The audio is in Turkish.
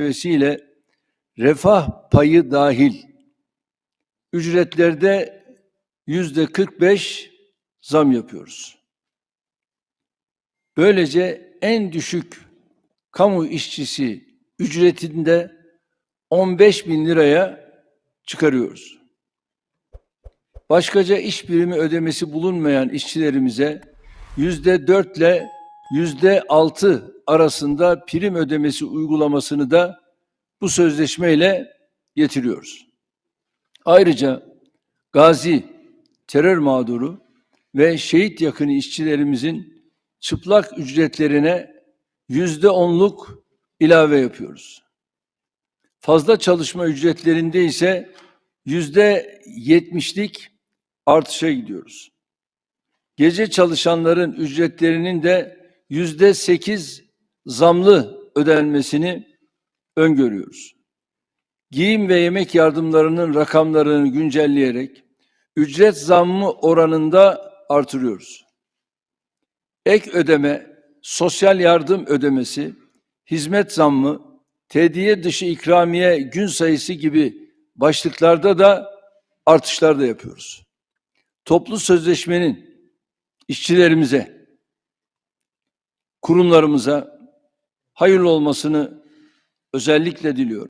çerçevesiyle refah payı dahil ücretlerde yüzde 45 zam yapıyoruz. Böylece en düşük kamu işçisi ücretinde 15 bin liraya çıkarıyoruz. Başkaca iş birimi ödemesi bulunmayan işçilerimize yüzde 4 ile yüzde 6 arasında prim ödemesi uygulamasını da bu sözleşmeyle getiriyoruz. Ayrıca gazi, terör mağduru ve şehit yakını işçilerimizin çıplak ücretlerine yüzde onluk ilave yapıyoruz. Fazla çalışma ücretlerinde ise yüzde yetmişlik artışa gidiyoruz. Gece çalışanların ücretlerinin de yüzde sekiz zamlı ödenmesini öngörüyoruz. Giyim ve yemek yardımlarının rakamlarını güncelleyerek ücret zammı oranında artırıyoruz. Ek ödeme, sosyal yardım ödemesi, hizmet zammı, tediye dışı ikramiye gün sayısı gibi başlıklarda da artışlar da yapıyoruz. Toplu sözleşmenin işçilerimize, kurumlarımıza hayırlı olmasını özellikle diliyorum.